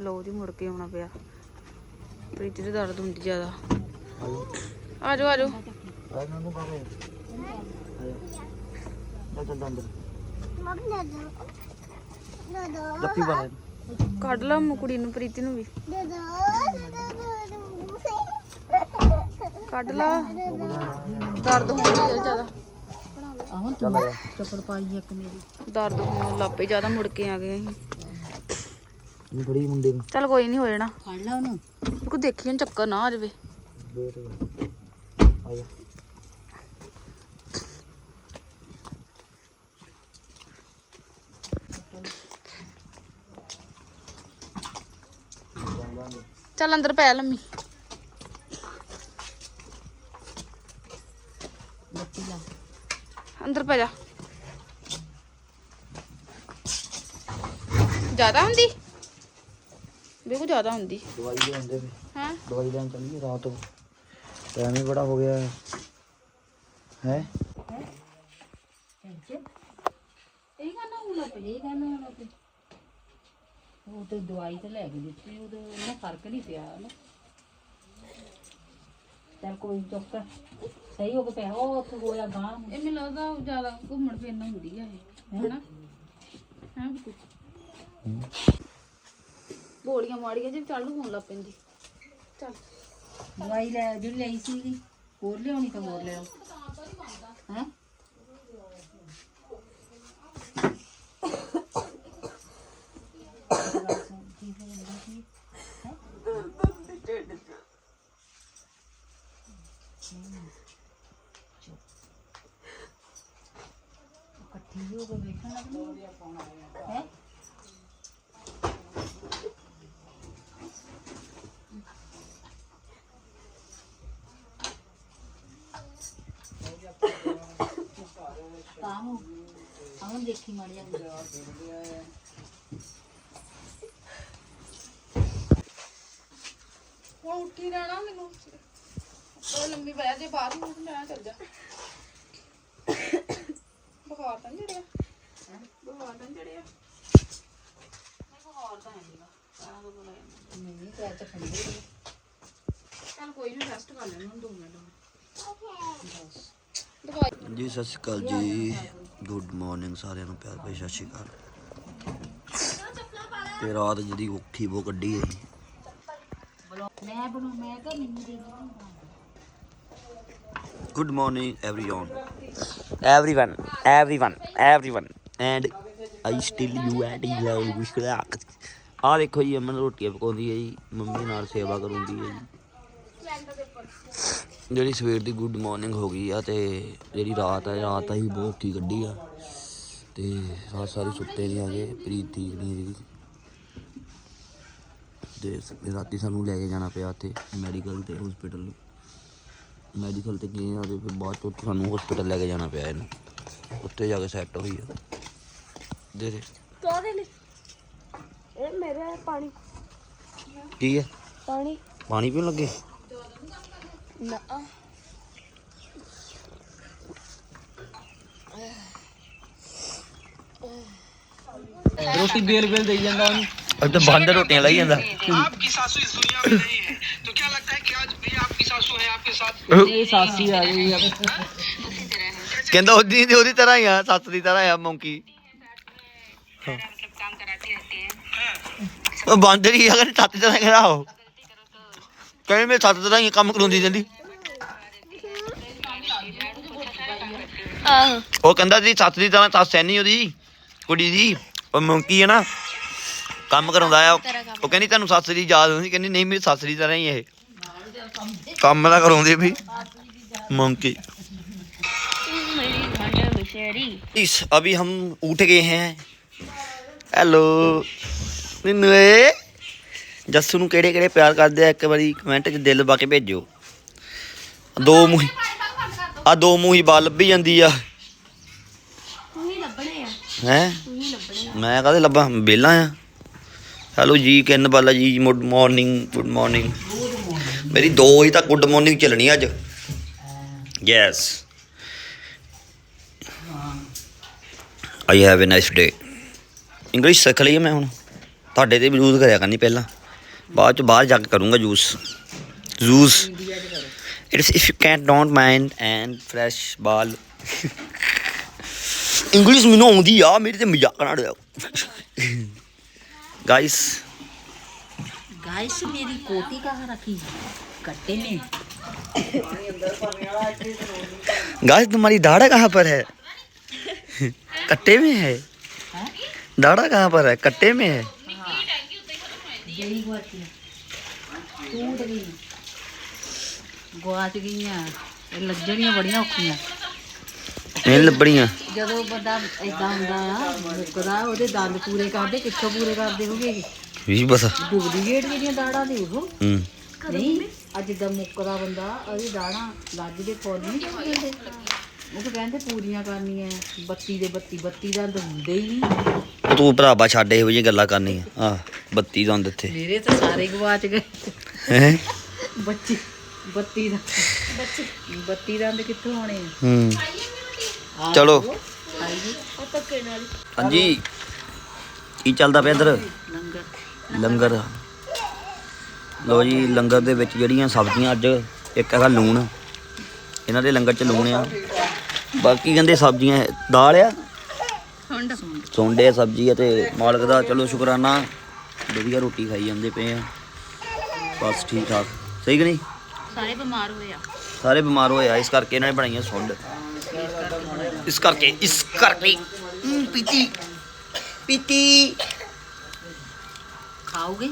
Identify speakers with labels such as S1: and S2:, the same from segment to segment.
S1: ਲੋ ਜੀ ਮੁੜ ਕੇ ਆਉਣਾ ਪਿਆ। ਪ੍ਰੀਤੀ ਦੇ ਦਰਦ ਹੁੰਦੀ ਜ਼ਿਆਦਾ।
S2: ਆਜੋ
S1: ਆਜੋ। ਆਜੋ
S2: ਆ ਨੂੰ ਕਾਹੇ ਆ ਅੰਦਰ ਲੱਪੀ ਬਣਾ
S1: ਕੱਢ ਲਾ ਮ- ਕੁੜੀ ਨੂੰ ਪ੍ਰੀਤੀ ਨੂੰ ਵੀ। ਕੱਢ ਲਾ। ਦਰਦ ਹੋਣ ਲੱਗ ਜ਼ਿਆਦਾ।
S2: ਚੱਲ ਆ।
S3: ਚੱਪੜ ਪਾਈ ਇੱਕ ਮੇਰੀ।
S1: ਦਰਦ ਹੋਣ ਲੱਗ ਪਈ ਜ਼ਿਆਦਾ ਮੁੜ ਕੇ ਆ ਗਏ ਅਸੀਂ।
S2: ਇਹ ਬੜੀ ਮੁੰਡੇ ਨੂੰ।
S1: ਚੱਲ ਕੋਈ ਨਹੀਂ ਹੋ ਜਾਣਾ।
S3: ਫੜ ਲਾ ਉਹਨੂੰ।
S1: ਕੋ ਦੇਖੀ ਹੁਣ ਚੱਕਰ ਨਾ ਆ ਜਾਵੇ।
S2: ਵੇਟ ਆ ਜਾ।
S1: ਚੱਲ ਅੰਦਰ ਪੈ ਲੰਮੀ ਅੰਦਰ ਪੈ ਜਾ। ਜ਼ਿਆਦਾ ਹੁੰਦੀ? ਬਿਲਕੁਲ ਜ਼ਿਆਦਾ ਹੁੰਦੀ
S2: ਦਵਾਈ ਲੈਂਦੇ ਵੀ
S1: ਹਾਂ
S2: ਦਵਾਈ ਲੈਣ ਚੱਲੀਏ ਰਾਤ ਟਾਈਮ ਹੀ ਬੜਾ ਹੋ ਗਿਆ ਹੈ ਹੈ
S3: ਇਹ ਕਹਿੰਦਾ ਉਹ ਲੱਗ ਇਹ ਕਹਿੰਦਾ ਉਹ ਲੱਗ ਉਹ ਤੇ ਦਵਾਈ ਤੇ ਲੈ ਕੇ ਦਿੱਤੀ ਉਹਦੇ ਉਹਨਾਂ ਫ਼ਰਕ ਨਹੀਂ ਪਿਆ ਨਾ। ਚੱਲ ਕੋਈ ਚੁੱਕ ਸਹੀ ਹੋ ਕੇ ਪਿਆ ਉਹ ਉੱਥੇ ਹੋਇਆ ਗਾਂ
S1: ਇਹ ਮੈਨੂੰ ਲੱਗਦਾ ਜ਼ਿਆਦਾ ਘੁੰਮਣ ਫਿਰਨ ਹੁੰਦੀ ਆ ਇਹ ਹੈਨਾ ਹਾਂ। ਬਿਲਕੁਲ ਗੋਲੀਆਂ ਮਾੜੀਆਂ ਜੇ ਚਾਲੂ ਹੋਣ ਲੱਗ ਪੈਂਦੀ। ਚੱਲ।
S3: ਦਵਾਈ ਲੈ, ਜਿਹੜੀ ਲਈ ਸੀ ਹੋਰ ਲਿਆਉਣੀ ਤਾਂ ਹੋਰ ਲਿਆਓ ਹੈ? ਇਕੱਠੀ ਹੋ ਕੇ ਵੇਖਣ ਹੈ? ਤਾਂ ਹੋ ਆਉਂ ਦੇਖੀ ਮਾੜੀ ਜਾਂਦੀ
S1: ਹੁਣ ਉੱਠੀ ਰਹਿਣਾ ਮੈਨੂੰ। ਉਹ ਲੰਮੀ ਬਹਿ ਜੇ ਬਾਹਰ ਨੂੰ ਮੈਂ ਚੱਲ ਜਾ। ਬੁਖਾਰ ਤਾਂ ਨੀ ਚੜਿਆ। ਬੁਖਾਰ ਤਾਂ ਨੀ ਚੜਿਆ। ਬੁਖਾਰ ਤਾਂ ਹੈ ਜਾਂਦਾ
S3: ਨਹੀਂ ਪੈਰ ਤਾਂ ਠੰਡੇ
S1: ਚੱਲ ਕੋਈ ਨਹੀਂ ਰੈਸਟ ਕਰ ਲੈਣਾ ਹੁਣ ਦੋ ਮਿੰਟ ਦਵਾਈ
S2: ਜੀ ਸਤਿ ਸ਼੍ਰੀ ਅਕਾਲ ਜੀ ਗੁੱਡ ਮਾਰਨਿੰਗ ਸਾਰਿਆਂ ਨੂੰ ਪਿਆਰ ਭਰੀ ਸਤਿ ਸ਼੍ਰੀ ਅਕਾਲ ਤੇ ਰਾਤ ਜਿਹੜੀ ਔਖੀ ਬੋ ਕੱਢੀ ਹੈ
S3: ਮੈਂ ਬਣੂ ਮੈਂ ਕਹ ਮੈਨੂੰ ਦੇ ਦੇ
S2: good morning everyone everyone everyone everyone and I still you at you ਵਿਸ਼ਕਲਾਕ ਆ ਦੇਖੋ ਜੀ ਅਮਨ ਰੋਟੀਆਂ ਪਕਾਉਂਦੀ ਹੈ ਜੀ ਮੰਮੀ ਨਾਲ ਸੇਵਾ ਕਰਉਂਦੀ ਹੈ ਜੀ ਜਿਹੜੀ ਸਵੇਰ ਦੀ ਗੁੱਡ ਮਾਰਨਿੰਗ ਹੋ ਗਈ ਆ ਤੇ ਜਿਹੜੀ ਰਾਤ ਹੈ ਰਾਤ ਆਹੀ ਬਹੁਤ ਔਖੀ ਕੱਢੀ ਆ। ਤੇ ਰਾਤ ਸਾਰੇ ਸੁੱਤੇ ਨਹੀਂ ਆਗੇ ਪ੍ਰੀਤ ਠੀਕ ਨਹੀਂ ਹੈਗੀ। ਤੇ ਰਾਤੀ ਸਾਨੂੰ ਲੈ ਕੇ ਜਾਣਾ ਪਿਆ ਤੇ ਮੈਡੀਕਲ ਤੇ ਹਸਪੀਟਲ ਮੈਡੀਕਲ ਤੇ ਗਏ ਆ ਤੇ ਫਿਰ ਬਾਅਦ ਚੋਂ ਸਾਨੂੰ ਹਸਪੀਟਲ ਲੈ ਕੇ ਜਾਣਾ ਪਿਆ ਇਹਨੂੰ। ਉੱਤੇ ਜਾ ਕੇ ਸੈੱਟ ਹੋਈ ਆ। ਦੇ ਦੇ।
S1: ਕਾਹਦੇ ਲਈ? ਇਹ ਮੇਰੇ ਪਾਣੀ।
S2: ਕੀ ਹੈ
S1: ਪਾਣੀ।
S2: ਪਾਣੀ ਪੀਣ ਲੱਗੇ?
S1: ਨਾ
S4: ਰੋਟੀ ਬੇਲ ਬੇਲ ਦੇਈ ਜਾਂਦਾ ਉਹਨੂੰ
S2: ਅੱਜ ਤਾਂ ਬੰਦ ਰੋਟੀਆਂ ਲਾਈ ਜਾਂਦਾ
S5: आपकी सासू इस दुनिया में नहीं है तो क्या लगता है कि आज भी आपकी सासू है आपके साथ
S4: ਇਹ ਸਾਸੀ ਆ ਗਈ ਆ
S2: ਕਹਿੰਦਾ ਉਹਦੀ ਉਹਦੀ ਤਰ੍ਹਾਂ ਹੀ ਆ ਸੱਸ ਦੀ ਤਰ੍ਹਾਂ ਆ ਮੌਂਕੀ ਉਹ ਬੰਦ ਰਹੀ ਅਗਰ ਸੱਤ ਤਰ੍ਹਾਂ ਕਰਾਓ ਕਹਿੰਦੇ ਮੈਂ ਸੱਤ ਤਰ੍ਹਾਂ ਹੀ ਕੰਮ ਕਰਾਉਂਦੀ ਜਾਂਦੀ
S1: ਆਹੋ
S2: ਉਹ ਕਹਿੰਦਾ ਜੀ ਸੱਸ ਦੀ ਤਰ੍ਹਾਂ ਸੱਸ ਐ ਨਹੀਂ ਉਹਦੀ ਕੁੜੀ ਦੀ ਉਹ ਮੰਕੀ ਹੈ ਨਾ ਕੰਮ ਕਰਾਉਂਦਾ ਆ ਉਹ ਕਹਿੰਦੀ ਤੁਹਾਨੂੰ ਸੱਸ ਦੀ ਯਾਦ ਹੁੰਦੀ ਕਹਿੰਦੀ ਨਹੀਂ ਮੇਰੀ ਸੱਸ ਦੀ ਤਰ੍ਹਾਂ ਹੀ ਇਹ ਕੰਮ ਦਾ ਕਰਾਉਂਦੇ ਵੀ ਮੰਕੀ इस अभी हम उठ गए हैं ਹੈਲੋ ਨਿੰਨੂਏ ਜੱਸੂ ਨੂੰ ਕਿਹੜੇ ਕਿਹੜੇ ਪਿਆਰ ਕਰਦੇ ਆ ਇੱਕ ਵਾਰੀ ਕਮੈਂਟ 'ਚ ਦਿਲ ਪਾ ਕੇ ਭੇਜੋ ਦੋ ਮੂੰਹ ਆ ਦੋ ਮੂੰਹੀ ਬਾਲ ਲੱਭੀ ਜਾਂਦੀ ਆ। ਹੈ ਮੈਂ ਕਾਹਦੇ ਲੱਭਾਂ? ਵਿਹਲਾ ਆ। ਹੈਲੋ ਜੀ ਕਿੰਨ Bala ji good morning good morning ਮੇਰੀ 2 ਵਜੇ ਤੱਕ ਗੁੱਡ ਮਾਰਨਿੰਗ ਚੱਲਣੀ ਅੱਜ। Yes I have a nice day English ਸਿੱਖ ਲਈ ਹੈ ਮੈਂ ਹੁਣ। ਤੁਹਾਡੇ ਤੇ ਵੀ ਯੂਜ਼ ਕਰਿਆ ਕਰਨੀ ਪਹਿਲਾਂ। बाद बाहर जाके करूँगा juice. Juice. It's if you can don't mind and fresh बाल। इंग्लिश मैनू आँगी आ मेरे तो मज़ाक ना गाइस
S3: गाइस मेरी कोटी कहाँ रखी कट्टे में
S2: गाइस तुम्हारी दाढ़ा कहाँ पर है कट्टे में है दाढ़ा कहाँ पर है कट्टे में है
S3: ਜਿਹੜੀ ਗਵਾਚੀ ਟੂਟ ਗਈ ਗਵਾਚ ਗਈਆਂ। ਇਹ ਲੱਜਣੀਆਂ ਬੜੀਆਂ ਔਖੀਆਂ।
S2: ਨਹੀਂ ਲੱਭਣੀਆਂ।
S3: ਜਦੋਂ ਬੰਦਾ ਇਦਾਂ ਹੁੰਦਾ ਆ ਮੁੱਕਦਾ ਉਹਦੇ ਦੰਦ ਪੂਰੇ ਕਰਦੇ ਕਿੱਥੋਂ ਪੂਰੇ ਕਰਦੇ ਹੋਗੇ
S2: ਵੀ ਬਸ।
S3: ਡੁਪਲੀਕੇਟ ਜਿਹੜੀਆਂ ਦਾੜਾਂ ਦੇ ਉਹ।
S2: ਹੂੰ।
S3: ਨਹੀਂ ਅੱਜ ਜਿੱਦਾਂ ਮੁੱਕਦਾ ਬੰਦਾ ਉਹਦੀ ਦਾੜਾਂ ਲੱਜ ਦੇ ਫੁੱਲ ਨਹੀਂ ਕਹਿੰਦੇ ਉਹ ਤਾਂ ਕਹਿੰਦੇ ਪੂਰੀਆਂ ਕਰਨੀਆਂ ਬੱਤੀ ਦੇ ਬੱਤੀ ਬੱਤੀ ਦੰਦ ਹੁੰਦੇ ਹੀ ਨਹੀਂ।
S2: ਉਹ ਤੂੰ ਭਰਾਵਾ ਛੱਡ ਇਹੋ ਜਿਹੀਆਂ ਗੱਲਾਂ ਕਰਨੀਆਂ। ਆ ਬੱਤੀ ਦੰਦ ਇੱਥੇ।
S3: ਮੇਰੇ ਤਾਂ ਸਾਰੇ ਗਵਾਚ ਗਏ।
S2: ਹੈ?
S3: ਬੱਚੀ ਬੱਤੀ ਦਾ। ਬੱਚੀ। ਬੱਤੀ ਦੰਦ ਕਿੱਥੋਂ ਆਉਣੇ ਆ?
S2: ਹੂੰ। ਚਲੋ। ਹਾਂਜੀ। ਕੀ ਚੱਲਦਾ ਪਿਆ ਇੱਧਰ?
S3: ਲੰਗਰ।
S2: ਲੰਗਰ। ਲੋ ਜੀ ਲੰਗਰ ਦੇ ਵਿੱਚ ਜਿਹੜੀਆਂ ਸਬਜ਼ੀਆਂ ਅੱਜ ਇੱਕ ਹੈਗਾ ਲੂਣ। ਇਹਨਾਂ ਦੇ ਲੰਗਰ 'ਚ ਲੂਣ ਆ। ਬਾਕੀ ਕਹਿੰਦੇ ਸਬਜ਼ੀਆਂ ਦਾਲ ਆ। ਸੌਂਡੇ। ਸਬਜ਼ੀ ਆ ਤੇ ਮਾਲਕ ਦਾ ਚਲੋ ਸ਼ੁਕਰਾਨਾ। ਵਧੀਆ ਰੋਟੀ ਖਾਈ ਜਾਂਦੇ ਪਏ ਆ। ਬਸ ਠੀਕ ਠਾਕ। ਸਹੀ ਕਿ ਨਹੀਂ?
S1: ਸਾਰੇ ਬਿਮਾਰ ਹੋਏ ਆ।
S2: ਸਾਰੇ ਬਿਮਾਰ ਹੋਏ ਆ। ਇਸ ਕਰਕੇ ਇਹਨਾਂ ਨੇ ਬਣਾਈਆਂ ਸੁੰਡ। ਇਸ ਕਰਕੇ ਇਸ ਕਰਕੇ। ਪੀਤੀ। ਪੀਤੀ।
S3: ਖਾਓਗੇ?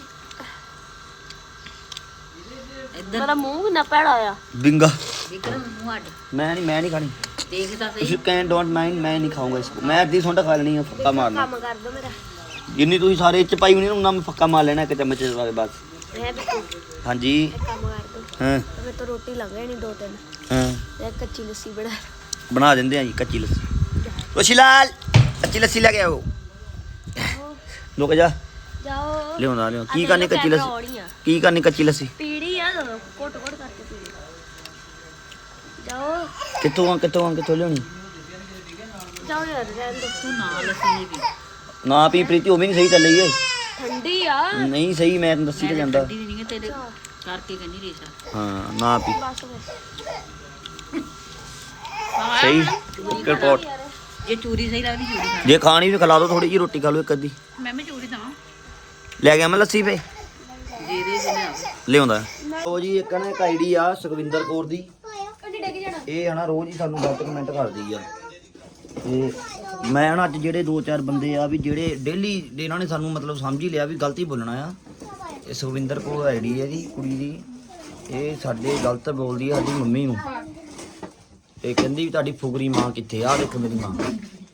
S3: ਇੱਧਰ।
S6: ਮੇਰਾ ਮੂੰਹ ਕਿੰਨਾ ਭੈੜਾ ਆ।
S2: ਬਿੰਗਾ।
S3: ਵਿਕਰਮ ਮੂੰਹ ਅੱਡ
S2: ਮੈਂ ਨਹੀਂ ਮੈਂ ਨਹੀਂ ਖਾਣੀ।
S3: ਦੇਖ ਤਾਂ ਸਹੀ।
S2: ਯੂ ਕੈਨ ਡੋਂਟ ਮਾਈਂਡ ਮੈਂ ਨਹੀਂ ਖਾਊਂਗਾ ਇਸਕੋ ਮੈਂ ਅੱਧੀ ਸੁੰਡ ਖਾ ਲੈਣੀ ਹੈ ਫੱਕਾ ਮਾਰਨਾ।
S6: ਕੰਮ ਕਰ ਦੋ ਮੇਰਾ।
S2: ਜਿੰਨੀ ਤੁਸੀਂ ਸਾਰੇ ਇਹ ਚ ਪਾਈ ਹੋਣੀ ਨਾ ਉਹਨਾਂ ਮੈਂ ਫੱਕਾ ਮਾਰ ਲੈਣਾ ਇੱਕ ਚਮਚ ਦੇ ਬਾਅਦ ਬਸ।
S6: ਮੈਂ ਵੀ ਤੂੰ
S2: ਹਾਂਜੀ
S6: ਕੰਮ ਕਰ ਦੋ।
S2: ਹਾਂ।
S6: ਮੈਂ ਤਾਂ ਰੋਟੀ ਲੰਘੇ ਨਹੀਂ ਦੋ ਤਿੰਨ।
S2: ਹਾਂ।
S6: ਤੇ ਇੱਕ ਕੱਚੀ ਲੱਸੀ ਬਣਾ
S2: ਬਣਾ ਦਿੰਦੇ ਆ ਜੀ ਕੱਚੀ ਲੱਸੀ। ਰੋਸ਼ੀ ਲਾਲ ਕੱਚੀ ਲੱਸੀ ਲੈ ਕੇ ਆਓ। ਰੁਕ ਜਾ।
S6: ਜਾਓ।
S2: ਲਿਆਉਂਦਾ ਲਿਆਉਂ ਕੀ ਕਰਨੀ ਕੱਚੀ ਲੱਸੀ? ਕੀ ਕਰਨੀ ਕੱਚੀ ਲੱਸੀ?
S6: ਪੀੜੀ ਆ ਦੋ ਕੋਟ ਕੋਟ ਕਰਕੇ ਪੀੜੀ ਜਾਓ।
S2: ਕਿੱਥੋਂ ਆ ਕਿੱਥੋਂ ਆ ਕਿੱਥੋਂ ਲਿਆਉਣੀ
S6: ਜਾਓ ਯਾਰ ਰਹਿਣ ਦੋ
S3: ਤੂੰ ਨਾਲ ਲੱਸੀ ਵੀ
S2: ਨਾ ਪੀ ਪ੍ਰੀਤੀ ਉਹ ਵੀ ਨਹੀਂ ਸਹੀ ਚੱਲ ਰਹੀ ਏ
S6: ਠੰਡੀ ਆ
S2: ਨਹੀਂ ਸਹੀ ਮੈਂ ਤੈਨੂੰ ਦੱਸੀ ਤੇ ਜਾਂਦਾ
S3: ਠੰਡੀ ਨਹੀਂ ਹੈ ਤੇਰੇ ਕਰਕੇ ਕਹਿੰਦੀ ਰੇਸ਼ਾ
S2: ਹਾਂ ਨਾ ਪੀ
S6: ਬਸ
S2: ਸਹੀ ਰਿਪੋਰਟ
S3: ਜੇ ਚੂਰੀ ਸਹੀ ਲੱਗਦੀ ਚੂਰੀ ਖਾ
S2: ਜੇ ਖਾਣੀ ਵੀ ਖਿਲਾ ਦੋ ਥੋੜੀ ਜੀ ਰੋਟੀ ਖਾ ਲਓ ਇੱਕ ਅੱਧੀ
S1: ਮੈਂ ਵੀ ਚੂਰੀ ਦਵਾਂ
S2: ਲੈ ਗਿਆ ਮੈਂ ਲੱਸੀ ਪੇ
S3: ਦੇ ਜਨਾ
S2: ਲਿਆਉਂਦਾ ਉਹ ਜੀ ਇੱਕ ਨਾ ਇੱਕ ਆਈਡੀ ਆ ਸੁਖਵਿੰਦਰ ਕੌਰ ਦੀ ਇਹ ਹਨਾ ਰੋਜ਼ ਹੀ ਸਾਨੂੰ ਗਲਤ ਕਮੈਂਟ ਕਰਦੀ ਆ। ਤੇ ਮੈਂ ਹਨਾ ਅੱਜ ਜਿਹੜੇ ਦੋ ਚਾਰ ਬੰਦੇ ਆ ਵੀ ਜਿਹੜੇ ਡੇਲੀ ਇਹਨਾਂ ਨੇ ਸਾਨੂੰ ਮਤਲਬ ਸਮਝ ਹੀ ਲਿਆ ਵੀ ਗਲਤੀ ਬੋਲਣਾ ਆ। ਇਹ ਸੁਖਵਿੰਦਰ ਕੌਰ ਆਈਡੀ ਹੈ ਜੀ ਕੁੜੀ ਦੀ। ਇਹ ਸਾਡੇ ਗਲਤ ਬੋਲਦੀ ਆ ਸਾਡੀ ਮੰਮੀ ਨੂੰ। ਇਹ ਕਹਿੰਦੀ ਵੀ ਤੁਹਾਡੀ ਫੁਗਰੀ ਮਾਂ ਕਿੱਥੇ ਆ? ਦੇਖੋ ਮੇਰੀ ਮਾਂ।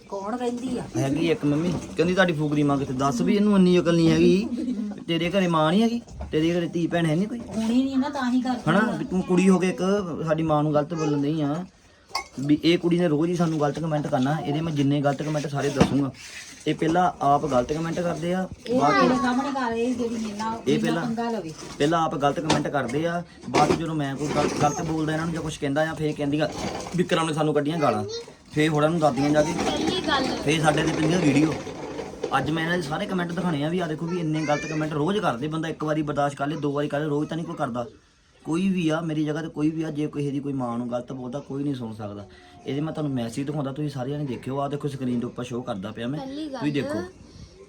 S3: ਕੌਣ ਕਹਿੰਦੀ ਆ?
S2: ਹੈਗੀ ਇੱਕ ਮੰਮੀ। ਕਹਿੰਦੀ ਤੁਹਾਡੀ ਫੁਗਰੀ ਮਾਂ ਕਿੱਥੇ? ਦੱਸ ਵੀ ਇਹਨੂੰ ਇੰਨੀ ਅਕਲ ਨਹੀਂ ਹੈਗੀ। ਤੇਰੇ ਘਰੇ ਮਾਂ ਨਹੀਂ ਹੈਗੀ? ਤੇਰੇ ਘਰੇ ਧੀ ਭੈਣ ਹੈ ਨਹੀਂ ਕੋਈ?
S3: ਕੁਣੀ ਨਹੀਂ ਨਾ ਤਾਂ ਹੀ ਕਰ
S2: ਹਨਾ? ਵੀ ਤੂੰ ਕੁੜੀ ਹੋ ਕੇ ਇੱਕ ਸਾਡੀ ਮਾਂ ਨੂੰ ਗਲਤ ਬੋਲਣ ਨਹੀਂ ਆ। ਵੀ ਇਹ ਕੁੜੀ ਨੇ ਰੋਜ਼ ਹੀ ਸਾਨੂੰ ਗਲਤ ਕਮੈਂਟ ਕਰਨਾ। ਇਹਦੇ ਮੈਂ ਜਿੰਨੇ ਗਲਤ ਕਮੈਂਟ ਸਾਰੇ ਦੱਸੂਗਾ। ਇਹ ਪਹਿਲਾਂ ਆਪ ਗਲਤ ਕਮੈਂਟ ਕਰਦੇ ਆ ਬਾਕੀ
S3: ਤੇਰੇ ਸਾਹਮਣੇ ਕਰ ਇਹ ਜਿਹੜੀ ਮੇਰੇ ਨਾਲ
S2: ਇਹ ਪਹਿਲਾਂ
S3: ਪੰਗਾ ਲਵੇ।
S2: ਪਹਿਲਾਂ ਆਪ ਗਲਤ ਕਮੈਂਟ ਕਰਦੇ ਆ ਬਾਅਦ 'ਚ ਜਦੋਂ ਮੈਂ ਕੋਈ ਗਲਤ ਗਲਤ ਬੋਲਦਾ ਇਹਨਾਂ ਨੂੰ ਜਾਂ ਕੁਝ ਕਹਿੰਦਾ ਆ ਫੇਰ ਕਹਿੰਦੀਆਂ ਵਿਕਰਮ ਨੇ ਸਾਨੂੰ ਕੱਢੀਆਂ ਗਾਲਾਂ। ਫੇਰ ਹੋਰਾਂ ਨੂੰ ਦੱਸਦੀਆਂ ਜਾ ਕੇ।
S6: ਪਹਿਲੀ ਗੱਲ
S2: ਫੇਰ ਸਾਡੇ ਤੇ ਪੈਂਦੀਆਂ ਵੀਡੀਓ ਅੱਜ ਮੈਂ ਇਹਨਾਂ ਦੇ ਸਾਰੇ ਕਮੈਂਟ ਦਿਖਾਣੇ ਆ ਵੀ ਆ ਦੇਖੋ ਵੀ ਇੰਨੇ ਗਲਤ ਕਮੈਂਟ ਰੋਜ਼ ਕਰਦੇ ਬੰਦਾ ਇੱਕ ਵਾਰੀ ਬਰਦਾਸ਼ਤ ਕਰ ਲੇ ਦੋ ਵਾਰੀ ਕਰ ਲੇ ਰੋਜ਼ ਤਾਂ ਨਹੀਂ ਕੋਈ ਕਰਦਾ। ਕੋਈ ਵੀ ਆ ਮੇਰੀ ਜਗ੍ਹਾ ਤੇ ਕੋਈ ਵੀ ਆ ਜੇ ਕਿਸੇ ਦੀ ਕੋਈ ਮਾਂ ਨੂੰ ਗਲਤ ਬੋਲਦਾ ਕੋਈ ਨਹੀਂ ਸੁਣ ਸਕਦਾ। ਇਹਦੇ ਮੈਂ ਤੁਹਾਨੂੰ ਮੈਸੇਜ ਦਿਖਾਉਂਦਾ ਤੁਸੀਂ ਸਾਰਿਆਂ ਨੇ ਦੇਖਿਓ ਆ ਦੇਖੋ ਸਕਰੀਨ ਦੇ ਉੱਪਰ ਸ਼ੋਅ ਕਰਦਾ ਪਿਆ ਮੈਂ।
S6: ਪਹਿਲੀ
S2: ਤੁਸੀਂ ਦੇਖੋ।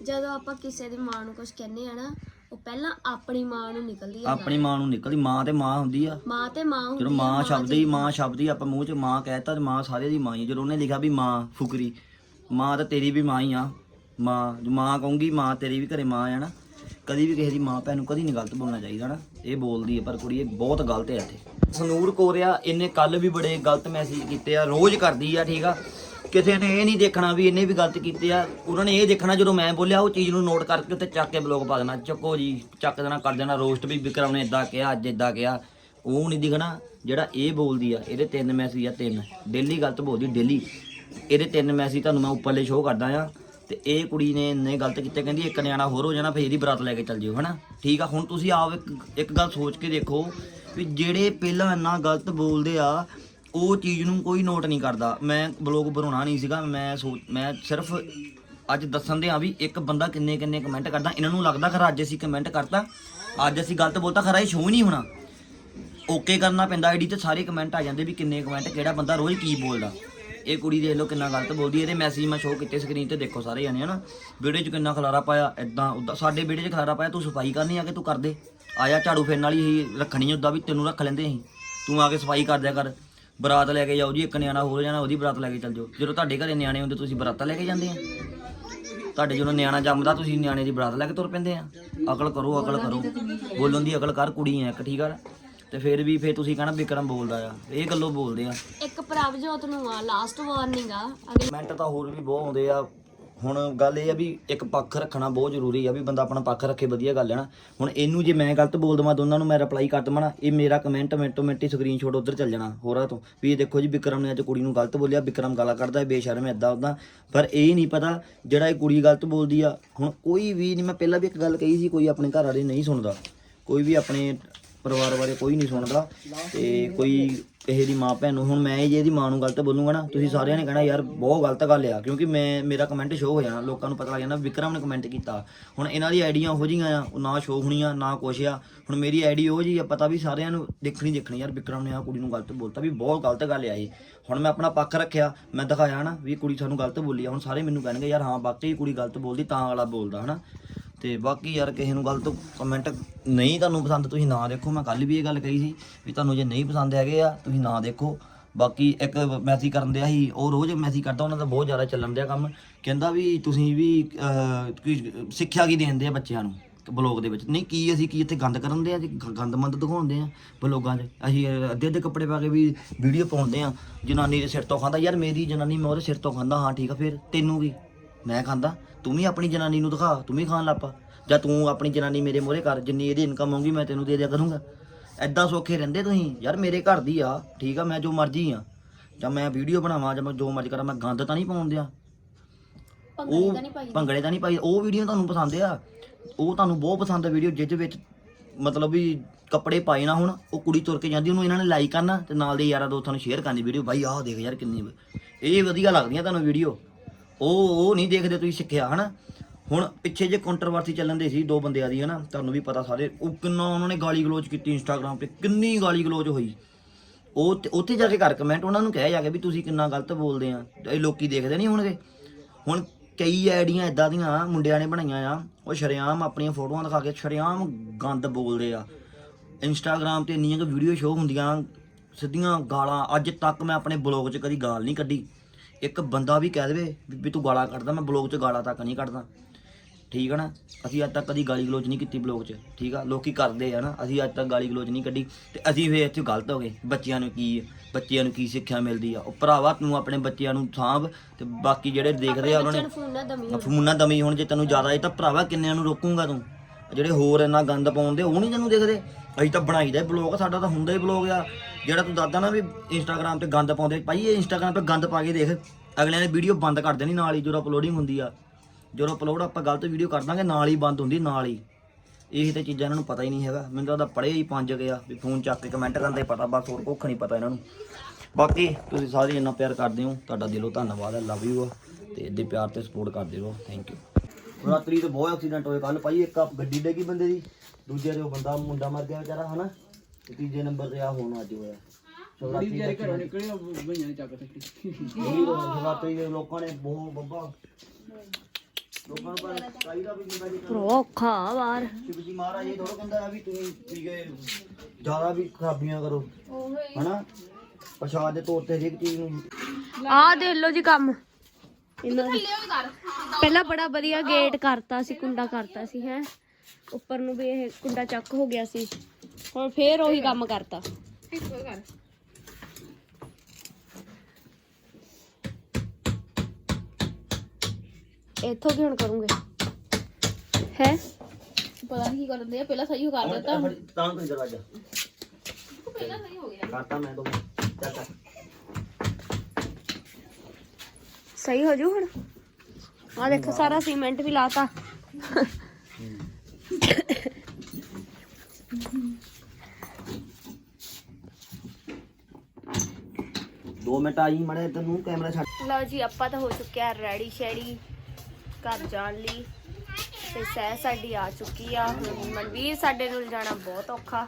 S6: ਜਦੋਂ ਆਪਾਂ ਕਿਸੇ ਦੀ ਮਾਂ ਨੂੰ ਕੁਝ ਕਹਿੰਦੇ ਆ ਨਾ ਉਹ ਪਹਿਲਾਂ ਆਪਣੀ ਮਾਂ ਨੂੰ ਨਿਕਲਦੀ ਆ
S2: ਆਪਣੀ ਮਾਂ ਨੂੰ ਨਿਕਲਦੀ ਮਾਂ ਤੇ ਮਾਂ ਹੁੰਦੀ ਆ।
S6: ਮਾਂ ਤੇ ਮਾਂ ਹੁੰਦੀ
S2: ਜਦੋਂ ਮਾਂ ਸ਼ਬਦ ਹੀ ਮਾਂ। ਸ਼ਬਦ ਹੀ ਆਪਾਂ ਮੂੰਹ 'ਚ ਮਾਂ ਕਹਿਤਾ ਤੇ ਮਾਂ ਸਾਰੇ ਦੀ ਮਾਂ ਹੀ। ਜਦੋਂ ਉਹਨੇ ਲਿਖਿਆ ਵੀ ਮਾਂ ਫੁਕਰੀ ਮਾਂ ਤਾਂ ਤੇਰੀ ਵੀ ਮਾਂ ਹੀ ਆ। ਮਾਂ ਮਾਂ ਕਹੂੰਗੀ, ਮਾਂ ਤੇਰੀ ਵੀ ਘਰੇ ਮਾਂ ਆ ਨਾ। ਕਦੀ ਵੀ ਕਿਸੇ ਦੀ ਮਾਂ ਭੈਣ ਨੂੰ ਕਦੀ ਨਹੀਂ ਗਲਤ ਬੋਲਣਾ ਚਾਹੀਦਾ ਨਾ। ਇਹ ਬੋਲਦੀ ਹੈ ਪਰ ਕੁੜੀ, ਇਹ ਬਹੁਤ ਗਲਤ ਹੈ ਇੱਥੇ। ਸਨੂਰ ਕੋਰਿਆ ਇਹਨੇ ਕੱਲ ਵੀ ਬੜੇ ਗਲਤ ਮੈਸੇਜ ਕੀਤੇ ਆ, ਰੋਜ਼ ਕਰਦੀ ਆ, ਠੀਕ ਆ। ਕਿਸੇ ਨੇ ਇਹ ਨਹੀਂ ਦੇਖਣਾ ਵੀ ਇਹਨੇ ਵੀ ਗਲਤ ਕੀਤੇ ਆ। ਉਹਨਾਂ ਨੇ ਇਹ ਦੇਖਣਾ ਜਦੋਂ ਮੈਂ ਬੋਲਿਆ, ਉਹ ਚੀਜ਼ ਨੂੰ ਨੋਟ ਕਰਕੇ ਉੱਤੇ ਚੱਕ ਕੇ ਬਲੌਗ ਪਾ ਦੇਣਾ। ਚੱਕੋ ਜੀ, ਚੱਕ ਦੇਣਾ, ਕਰ ਦੇਣਾ ਰੋਸਟ ਵੀ ਵਿਕਰਮ ਨੇ ਇਦਾਂ ਕਿਹਾ, ਅੱਜ ਇਦਾਂ ਕਿਹਾ। ਉਹ ਨਹੀਂ ਦਿਖਣਾ, ਜਿਹੜਾ ਇਹ ਬੋਲਦੀ ਆ, ਇਹਦੇ ਤਿੰਨ ਮੈਸੇਜ ਆ, ਤਿੰਨ। ਡੇਲੀ ਗਲਤ ਬੋਲਦੀ ਡੇਲੀ ਇਹਦੇ ਤਿੰਨ ਮੈਸੇਜ ਤੁਹਾਨੂੰ ਮੈਂ ਉੱਪਰਲੇ ਸ਼ੋਅ ਕਰਦਾ ਆ। ਤੇ ਇਹ ਕੁੜੀ ਨੇ ਇੰਨੇ ਗਲਤ ਕੀਤੇ, ਕਹਿੰਦੀ ਇੱਕ ਨਿਆਣਾ ਹੋਰ ਹੋ ਜਾਣਾ, ਫੇਰ ਇਹਦੀ ਬਰਾਤ ਲੈ ਕੇ ਚੱਲ ਜਿਓ, ਹਨਾ? ਠੀਕ ਆ, ਹੁਣ ਤੁਸੀਂ ਆਪ ਇੱਕ ਇੱਕ ਗੱਲ ਸੋਚ ਕੇ ਦੇਖੋ ਵੀ ਜਿਹੜੇ ਪਹਿਲਾਂ ਇੰਨਾ ਗਲਤ ਬੋਲਦੇ ਆ, ਉਹ ਚੀਜ਼ ਨੂੰ ਕੋਈ ਨੋਟ ਨਹੀਂ ਕਰਦਾ। ਮੈਂ ਬਲੌਗ ਬਣਾਉਣਾ ਨਹੀਂ ਸੀਗਾ, ਮੈਂ ਸੋਚ, ਮੈਂ ਸਿਰਫ ਅੱਜ ਦੱਸਣ ਦੇ ਆ ਵੀ ਇੱਕ ਬੰਦਾ ਕਿੰਨੇ ਕਿੰਨੇ ਕਮੈਂਟ ਕਰਦਾ। ਇਹਨਾਂ ਨੂੰ ਲੱਗਦਾ ਖਰਾ ਅੱਜ ਅਸੀਂ ਕਮੈਂਟ ਕਰਤਾ, ਅੱਜ ਅਸੀਂ ਗਲਤ ਬੋਲਤਾ, ਖਰਾ ਇਹ ਸ਼ੋਅ ਨਹੀਂ ਹੋਣਾ। ਓਕੇ ਕਰਨਾ ਪੈਂਦਾ, ਆਈਡੀ ਤੇ ਸਾਰੇ ਕਮੈਂਟ ਆ ਜਾਂਦੇ ਵੀ ਕਿੰਨੇ ਕਮੈਂਟ ਕਿਹੜਾ ਬੰਦਾ ਰੋਜ਼ ਕੀ ਬੋਲਦਾ। ਇਹ ਕੁੜੀ ਦੇਖ ਲਓ ਕਿੰਨਾ ਗਲਤ ਬੋਲਦੀ ਇਹਦੇ ਮੈਸੇਜ ਮੈਂ ਸ਼ੋਅ ਕੀਤੇ ਸਕਰੀਨ ਤੇ ਦੇਖੋ ਸਾਰੇ ਜਾਣੇ, ਹਨਾ? ਵੀਡੀਓ 'ਚ ਕਿੰਨਾ ਖਲਾਰਾ ਪਾਇਆ ਇਦਾਂ ਉਦਾਂ ਸਾਡੇ ਵੀਡੀਓ 'ਚ ਖਲਾਰਾ ਪਾਇਆ, ਤੂੰ ਸਫ਼ਾਈ ਕਰਨੀ ਆ ਕੇ ਤੂੰ ਕਰਦੇ ਆਇਆ ਝਾੜੂ ਫੇਰਨ ਵਾਲੀ ਹੀ ਰੱਖਣੀ ਉਦਾਂ ਵੀ, ਤੈਨੂੰ ਰੱਖ ਲੈਂਦੇ ਅਸੀਂ। ਤੂੰ ਆ ਕੇ ਸਫ਼ਾਈ ਕਰ ਦਿਆ ਕਰ। ਬਰਾਤ ਲੈ ਕੇ ਜਾਓ ਜੀ, ਇੱਕ ਨਿਆਣਾ ਹੋਰ ਜਾਣਾ, ਉਹਦੀ ਬਰਾਤ ਲੈ ਕੇ ਚੱਲ ਜਾਓ। ਜਦੋਂ ਤੁਹਾਡੇ ਘਰੇ ਨਿਆਣੇ ਹੁੰਦੇ, ਤੁਸੀਂ ਬਰਾਤਾਂ ਲੈ ਕੇ ਜਾਂਦੇ ਆ। ਤੁਹਾਡੇ ਜਦੋਂ ਨਿਆਣਾ ਜੰਮਦਾ, ਤੁਸੀਂ ਨਿਆਣੇ ਦੀ ਬਰਾਤ ਲੈ ਕੇ ਤੁਰ ਪੈਂਦੇ ਆ। ਅਕਲ ਕਰੋ ਅਕਲ ਕਰੋ। ਬੋਲਣ ਦੀ ਅਕਲ ਕਰ, ਕੁੜੀ ਐ ਇੱਕ, ਠੀਕ ਆ ਤੇ ਫਿਰ ਵੀ ਫਿਰ ਤੁਸੀਂ ਕਹਣਾ ਵਿਕਰਮ ਬੋਲਦਾ ਆ। ਇਹ ਗੱਲੋਂ ਬੋਲਦੇ ਆ।
S6: ਇੱਕ ਪ੍ਰਭਜੋਤ ਨੂੰ ਆ ਲਾਸਟ ਵਾਰਨਿੰਗ ਆ ਅਗਲੇ
S2: ਕਮੈਂਟ ਤਾਂ ਹੋਰ ਵੀ ਬਹੁਤ ਆਉਂਦੇ ਆ। ਹੁਣ ਗੱਲ ਇਹ ਆ ਵੀ ਇੱਕ ਪੱਖ ਰੱਖਣਾ ਬਹੁਤ ਜ਼ਰੂਰੀ ਆ ਵੀ ਬੰਦਾ ਆਪਣਾ ਪੱਖ ਰੱਖੇ ਵਧੀਆ ਗੱਲ ਹੈ ਨਾ। ਹੁਣ ਇਹਨੂੰ ਜੇ ਮੈਂ ਗਲਤ ਬੋਲ ਦਵਾਂ ਦੋਨਾਂ ਨੂੰ ਮੈਂ ਰਿਪਲਾਈ ਕਰ ਦਵਾਂ ਨਾ ਇਹ ਮੇਰਾ ਕਮੈਂਟ ਮਿੰਟੋ ਮਿੰਟ ਹੀ ਸਕਰੀਨਸ਼ਾਟ ਉਧਰ ਚੱਲ ਜਾਣਾ ਹੋਰਾਂ ਤੋਂ। ਵੀ ਇਹ ਦੇਖੋ ਜੀ ਵਿਕਰਮ ਨੇ ਅੱਜ ਕੁੜੀ ਨੂੰ ਗਲਤ ਬੋਲਿਆ ਵਿਕਰਮ ਗਾਲਾਂ ਕੱਢਦਾ ਹੈ ਬੇਸ਼ਰਮ ਐਦਾਂ ਉਦਾਂ ਪਰ ਇਹ ਨਹੀਂ ਪਤਾ ਜਿਹੜਾ ਇਹ ਕੁੜੀ ਗਲਤ ਬੋਲਦੀ ਆ। ਹੁਣ ਕੋਈ ਵੀ ਨਹੀਂ ਮੈਂ ਪਹਿਲਾਂ ਵੀ ਇੱਕ ਗੱਲ ਕਹੀ ਸੀ ਕੋਈ ਆਪਣੇ ਘਰ ਵਾਲੇ ਨਹੀਂ ਸੁਣਦਾ। ਕੋਈ ਵੀ ਆਪਣੇ ਪਰਿਵਾਰ ਬਾਰੇ ਕੋਈ ਨਹੀਂ ਸੁਣਦਾ ਤੇ ਕੋਈ ਇਹ ਦੀ ਮਾਂ ਭੈਣ ਨੂੰ, ਹੁਣ ਮੈਂ ਜੇ ਇਹਦੀ ਮਾਂ ਨੂੰ ਗਲਤ ਬੋਲੂੰਗਾ ਨਾ, ਤੁਸੀਂ ਸਾਰਿਆਂ ਨੇ ਕਹਿਣਾ ਯਾਰ ਬਹੁਤ ਗਲਤ ਗੱਲ ਆ, ਕਿਉਂਕਿ ਮੈਂ, ਮੇਰਾ ਕਮੈਂਟ ਸ਼ੋਅ ਹੋ ਜਾਣਾ ਲੋਕਾਂ ਨੂੰ ਪਤਾ ਲੱਗ ਜਾਣਾ ਵਿਕਰਮ ਨੇ ਕਮੈਂਟ ਕੀਤਾ। ਹੁਣ ਇਹਨਾਂ ਦੀ ਆਈਡੀਆਂ ਉਹੋ ਜਿਹੀਆਂ ਆ, ਉਹ ਨਾ ਸ਼ੋਅ ਹੋਣੀਆਂ, ਨਾ ਕੁਛ ਆ। ਹੁਣ ਮੇਰੀ ਆਈਡੀ ਉਹ ਜੀ ਆ ਪਤਾ ਵੀ ਸਾਰਿਆਂ ਨੂੰ ਦੇਖਣੀ ਦੇਖਣੀ, ਯਾਰ ਵਿਕਰਮ ਨੇ ਆ ਕੁੜੀ ਨੂੰ ਗਲਤ ਬੋਲਤਾ, ਵੀ ਬਹੁਤ ਗਲਤ ਗੱਲ ਆ ਇਹ। ਹੁਣ ਮੈਂ ਆਪਣਾ ਪੱਖ ਰੱਖਿਆ, ਮੈਂ ਦਿਖਾਇਆ ਨਾ ਵੀ ਕੁੜੀ ਸਾਨੂੰ ਗਲਤ ਬੋਲੀ ਆ, ਹੁਣ ਸਾਰੇ ਮੈਨੂੰ ਕਹਿਣਗੇ, ਯਾਰ ਹਾਂ ਵਾਕਈ ਕੁੜੀ ਗਲਤ ਬੋਲਦੀ, ਤਾਂ ਵਾਲਾ ਬੋਲਦਾ, ਹਨਾ? ਤੇ ਬਾਕੀ ਯਾਰ ਕਿਸੇ ਨੂੰ ਗਲਤ ਕਮੈਂਟ ਨਹੀਂ ਤੁਹਾਨੂੰ ਪਸੰਦ ਤੁਸੀਂ ਨਾ ਦੇਖੋ। ਮੈਂ ਕੱਲ ਵੀ ਇਹ ਗੱਲ ਕਹੀ ਸੀ ਵੀ ਤੁਹਾਨੂੰ ਜੇ ਨਹੀਂ ਪਸੰਦ ਹੈਗੇ ਆ ਤੁਸੀਂ ਨਾ ਦੇਖੋ। ਬਾਕੀ ਇੱਕ ਮੈਸੇਜ ਕਰਨ ਦਿਆ ਸੀ ਉਹ ਰੋਜ਼ ਮੈਸੇਜ ਕਰਦਾ ਉਹਨਾਂ ਦਾ ਬਹੁਤ ਜ਼ਿਆਦਾ ਚੱਲਣ ਦਿਆ ਕੰਮ। ਕਹਿੰਦਾ ਵੀ ਤੁਸੀਂ ਵੀ ਅਹ, ਸਿੱਖਿਆ ਕੀ ਦੇਂਦੇ ਆ ਬੱਚਿਆਂ ਨੂੰ ਬਲੌਗ ਦੇ ਵਿੱਚ? ਨਹੀਂ ਕੀ ਅਸੀਂ ਕੀ ਇੱਥੇ ਗੰਦ ਕਰਨ ਦੇ ਆ ਜੀ ਗ- ਗੰਦ ਮੰਦ ਦਿਖਾਉਂਦੇ ਆ ਬਲੌਗਾਂ 'ਚ? ਅਸੀਂ ਅਹ, ਅੱਧੇ ਅੱਧੇ ਕੱਪੜੇ ਪਾ ਕੇ ਵੀ ਵੀਡੀਓ ਪਾਉਂਦੇ ਆ ਜਨਾਨੀ ਦੇ ਸਿਰ ਤੋਂ ਖਾਂਦਾ ਯਾਰ ਮੇਰੀ ਜਨਾਨੀ ਮੈਂ ਉਹਦੇ ਸਿਰ ਤੋਂ ਖਾਂਦਾ ਹਾਂ ਠੀਕ ਆ ਫਿਰ ਤੈਨੂੰ ਕੀ? ਮੈਂ ਖਾਂਦਾ। ਤੂੰ ਵੀ ਆਪਣੀ ਜਨਾਨੀ ਨੂੰ ਦਿਖਾ ਤੂੰ ਵੀ ਖਾਣ ਲੱਪਾ ਜਾਂ ਤੂੰ ਆਪਣੀ ਜਨਾਨੀ ਮੇਰੇ ਮੂਹਰੇ ਕਰ ਜਿੰਨੀ ਇਹਦੀ ਇਨਕਮ ਹੋਊਗੀ ਮੈਂ ਤੈਨੂੰ ਦੇ ਦਿਆ ਕਰੂੰਗਾ। ਐਦਾਂ ਸੌਖੇ ਰਹਿੰਦੇ ਤੁਸੀਂ? ਯਾਰ ਮੇਰੇ ਘਰ ਦੀ ਆ ਠੀਕ ਆ ਮੈਂ ਜੋ ਮਰਜ਼ੀ ਆ। ਜਾਂ ਮੈਂ ਵੀਡੀਓ ਬਣਾਵਾਂ ਜਾਂ ਮੈਂ ਜੋ ਮਰਜ਼ੀ ਕਰਾਂ ਮੈਂ ਗੰਦ ਤਾਂ ਨਹੀਂ ਪਾਉਣ ਦਿਆ। ਉਹ ਭੰਗੜੇ ਤਾਂ ਨਹੀਂ ਪਾਈ ਉਹ ਵੀਡੀਓ ਤੁਹਾਨੂੰ ਪਸੰਦ ਆ। ਉਹ ਤੁਹਾਨੂੰ ਬਹੁਤ ਪਸੰਦ ਆ ਵੀਡੀਓ ਜਿਸ ਵਿੱਚ ਮਤਲਬ ਵੀ ਕੱਪੜੇ ਪਾਏ ਨਾ ਹੁਣ ਉਹ ਕੁੜੀ ਤੁਰ ਕੇ ਜਾਂਦੀ ਉਹਨੂੰ ਇਹਨਾਂ ਨੇ ਲਾਈਕ ਕਰਨਾ ਤੇ ਨਾਲ ਦੇ ਯਾਰਾਂ ਦੋਸਤਾਂ ਨੂੰ ਸ਼ੇਅਰ ਕਰਨੀ ਵੀਡੀਓ ਬਾਈ ਆਹ ਦੇਖ ਯਾਰ ਕਿੰਨੀ ਇਹ ਵਧੀਆ ਲੱਗਦੀਆਂ ਤੁਹਾਨੂੰ ਵੀਡੀਓ ਉਹ ਉਹ ਨਹੀਂ ਦੇਖਦੇ ਤੁਸੀਂ ਸਿੱਖਿਆ, ਹਨਾ? ਹੁਣ ਪਿੱਛੇ ਜੇ ਕੰਟਰੋਵਰਸੀ ਚੱਲਣ ਦੇ ਸੀ ਦੋ ਬੰਦਿਆਂ ਦੀ, ਹਨਾ? ਤੁਹਾਨੂੰ ਵੀ ਪਤਾ ਸਾਰੇ, ਉਹ ਕਿੰਨਾ ਉਹਨਾਂ ਨੇ ਗਾਲੀ ਗਲੋਚ ਕੀਤੀ ਇੰਸਟਾਗ੍ਰam ਤੇ, ਕਿੰਨੀ ਗਾਲੀ ਗਲੋਚ ਹੋਈ। ਉਹ ਉੱਥੇ ਜਾ ਕੇ ਕਰ ਕਮੈਂਟ ਉਹਨਾਂ ਨੂੰ ਕਹਿ ਜਾ ਕੇ ਵੀ ਤੁਸੀਂ ਕਿੰਨਾ ਗਲਤ ਬੋਲਦੇ ਆ, ਇਹ ਲੋਕੀ ਦੇਖਦੇ ਨਹੀਂ ਹੋਣਗੇ। ਹੁਣ ਕਈ ਆਈਡੀਆਂ ਇਦਾਂ ਦੀਆਂ ਮੁੰਡਿਆਂ ਨੇ ਬਣਾਈਆਂ ਆ, ਉਹ ਸ਼ਰੇਆਮ ਆਪਣੀਆਂ ਫੋਟੋਆਂ ਦਿਖਾ ਕੇ ਸ਼ਰੇਆਮ ਗੰਦ ਬੋਲਦੇ ਆ। ਇੰਸਟਾਗ੍ਰam ਤੇ ਇੰਨੀਆਂ ਕੁ ਵੀਡੀਓ ਸ਼ੋ ਹੁੰਦੀਆਂ, ਸਿੱਧੀਆਂ ਗਾਲਾਂ, ਅੱਜ ਤੱਕ ਮੈਂ ਆਪਣੇ ਬਲੌਗ 'ਚ ਕਦੀ ਗਾਲ ਨਹੀਂ ਕੱਢੀ। ਇੱਕ ਬੰਦਾ ਵੀ ਕਹਿ ਦੇਵੇ ਵੀ ਤੂੰ ਗਾਲਾਂ ਕੱਢਦਾ ਮੈਂ ਬਲੌਗ 'ਚ ਗਾਲਾਂ ਤੱਕ ਨਹੀਂ ਕੱਢਦਾ। ਠੀਕ ਹੈ ਨਾ? ਅਸੀਂ ਅੱਜ ਤੱਕ ਕਦੀ ਗਾਲੀ ਗਲੋਚ ਨਹੀਂ ਕੀਤੀ ਬਲੌਗ 'ਚ ਠੀਕ ਆ? ਲੋਕੀ ਕਰਦੇ ਆ ਨਾ ਅਸੀਂ ਅੱਜ ਤੱਕ ਗਾਲੀ ਗਲੋਚ ਨਹੀਂ ਕੱਢੀ ਤੇ ਅਸੀਂ ਫੇਰ ਇੱਥੇ ਗਲਤ ਹੋ ਗਏ। ਬੱਚਿਆਂ ਨੂੰ ਕੀ ਬੱਚਿਆਂ ਨੂੰ ਕੀ ਸਿੱਖਿਆ ਮਿਲਦੀ ਆ? ਉਹ ਭਰਾਵਾ ਤੂੰ ਆਪਣੇ ਬੱਚਿਆਂ ਨੂੰ ਸਾਂਭ ਤੇ ਬਾਕੀ ਜਿਹੜੇ ਦੇਖਦੇ ਆ ਉਹਨਾਂ ਨੇ
S6: ਫੋਨ ਨਾ ਦਮੀ
S2: ਹੁਣ। ਜੇ ਤੈਨੂੰ ਜ਼ਿਆਦਾ ਇਹ ਤਾਂ ਭਰਾਵਾ ਕਿੰਨਿਆਂ ਨੂੰ ਰੋਕੂਗਾ ਤੂੰ? ਜਿਹੜੇ ਹੋਰ ਇੰਨਾ ਗੰਦ ਪਾਉਂਦੇ ਉਹ ਨਹੀਂ ਤੈਨੂੰ ਦੇਖਦੇ? ਅਸੀਂ ਤਾਂ ਬਣਾਈਦਾ ਬਲੌਗ ਸਾਡਾ ਤਾਂ ਹੁੰਦਾ ਹੀ ਬਲੌਗ ਆ। ਜਿਹੜਾ ਤੂੰ ਦੱਸਦਾ ਨਾ ਵੀ ਇੰਸਟਾਗ੍ਰam ਤੇ ਗੰਦ ਪਾਉਂਦੇ, ਭਾਈ ਇਹ ਇੰਸਟਾਗ੍ਰam ਤੇ ਗੰਦ ਪਾ ਕੇ ਦੇਖ, ਅਗਲਿਆਂ ਨੇ ਵੀਡੀਓ ਬੰਦ ਕਰ ਦੇਣੀ ਨਾਲ ਹੀ, ਜਦੋਂ ਅਪਲੋਡਿੰਗ ਹੁੰਦੀ ਆ। ਜਦੋਂ ਅਪਲੋਡ ਆਪਾਂ ਗਲਤ ਵੀਡੀਓ ਕਰ ਦਾਂਗੇ, ਨਾਲ ਹੀ ਬੰਦ ਹੁੰਦੀ, ਨਾਲ ਹੀ। ਇਹ ਤੇ ਚੀਜ਼ਾਂ ਇਹਨਾਂ ਨੂੰ ਪਤਾ ਹੀ ਨਹੀਂ ਹੈਗਾ। ਮੈਨੂੰ ਤਾਂ ਪੜ੍ਹੇ ਹੀ ਪੰਜ ਗਿਆ ਵੀ ਫੋਨ ਚੱਕ ਕੇ ਕਮੈਂਟ ਕਰਨ ਦਾ ਹੀ ਪਤਾ, ਬਸ ਹੋਰ ਕੁੱਖ ਨਹੀਂ ਪਤਾ ਇਹਨਾਂ ਨੂੰ। ਬਾਕੀ ਤੁਸੀਂ ਸਾਰੇ ਇੰਨਾ ਪਿਆਰ ਕਰਦੇ ਹੋ, ਤੁਹਾਡਾ ਦਿਲੋਂ ਧੰਨਵਾਦ ਹੈ ਲਵ ਯੂ ਤੇ ਇੱਦੇ ਪਿਆਰ ਤੇ ਸਪੋਰਟ ਕਰਦੇ ਰਹੋ ਥੈਂਕ ਯੂ ਰਾਤਰੀ ਤੇ ਬਹੁਤ ਐਕਸੀਡੈਂਟ ਹੋਏ ਕੱਲ ਭਾਈ ਇੱਕ ਆ ਗੱਡੀ ਡੇਗੀ ਬੰਦੇ ਦੀ, ਦੂਜੇ ਤੇ ਉਹ ਬੰਦਾ ਮੁੰਡਾ ਮਰ ਗਿਆ ਵਿਚਾਰਾ, ਹਨਾ? ਤੇ ਤੀਜੇ ਨੰਬਰ ਤੇ ਆ ਹੁਣ ਅੱਜ ਹੋਇਆ। ਸ਼ਿਵਰਾਤਰੀ ਦੇ
S4: ਘਰੋਂ ਨਿਕਲੇ ਉਹ ਭਈਆਂ ਨੇ ਚੱਕ ਸੱਟੀ
S2: ਸ਼ਿਵਰਾਤਰੀ ਦੇ ਲੋਕਾਂ ਨੇ ਬਹੁਤ ਬੱਬਾ। ਲੋਕਾਂ ਨੂੰ ਪਰ ਚਾਹੀਦਾ ਵੀ ਬੰਦਾ ਜੀ
S6: ਔਖਾ ਬਾਹਰ।
S2: ਸ਼ਿਵ ਜੀ ਮਹਾਰਾਜ ਇਹ ਥੋੜਾ ਕਹਿੰਦਾ ਹੈ ਵੀ ਤੁਸੀਂ ਪੀ ਗਏ ਜ਼ਿਆਦਾ ਵੀ ਖਰਾਬੀਆਂ ਕਰੋ ਹਨਾ? ਪ੍ਰਸ਼ਾਦ ਦੇ ਤੌਰ ਤੇ ਹਰੇਕ ਚੀਜ਼ ਨੂੰ
S6: ਆਹ ਦੇਖ ਲਓ ਜੀ ਕੰਮ। ਇਹਨਾਂ ਦੀ ਪਹਿਲਾਂ ਬੜਾ ਵਧੀਆ ਗੇਟ ਕਰਤਾ ਸੀ ਕੁੰਡਾ ਕਰਤਾ ਸੀ ਹੈ। ਉੱਪਰ ਨੂੰ ਵੀ ਇਹ ਕੁੰਡਾ ਚੱਕ ਹੋ ਗਿਆ ਸੀ। ਹੁਣ ਫੇਰ ਉਹੀ ਕੰਮ ਕਰਤਾ। ਇੱਥੋਂ ਕੀ ਹੁਣ ਕਰੂੰਗੇ? ਹੈ?
S1: ਪਤਾ ਨਹੀਂ ਕੀ ਕਰਨ ਦੇ ਆ ਪਹਿਲਾਂ ਸਹੀ ਕਰ ਦਿੱਤਾ।
S2: ਤਾਂ ਕੋਈ ਦਰਵਾਜ਼ਾ
S1: ਪਹਿਲਾਂ ਸਹੀ ਹੋ ਗਿਆ।
S2: ਕਰਤਾ ਮੈਂ ਤੋਂ ਚੱਲ ਚੱਲ।
S6: ਸਹੀ ਹੋ ਜੂ ਹੁਣ? ਆ ਦੇਖੋ ਸਾਰਾ ਸੀਮੈਂਟ ਵੀ ਲਾਤਾ।
S2: ਮਿੰਟ ਆਈ ਮੜੇ ਤੈਨੂੰ ਕੈਮਰਾ ਛੱਡ
S6: ਲਓ ਜੀ ਆਪਾਂ ਤਾਂ ਹੋ ਚੁੱਕਿਆ ਰੈਡੀ ਸ਼ੈਡੀ ਘਰ ਜਾਣ ਲਈ। ਤੇ ਸਹਿ ਸਾਡੀ ਆ ਚੁੱਕੀ ਆ। ਹੁਣ ਮਨਵੀਰ ਸਾਡੇ ਨੂੰ ਜਾਣਾ ਬਹੁਤ ਔਖਾ।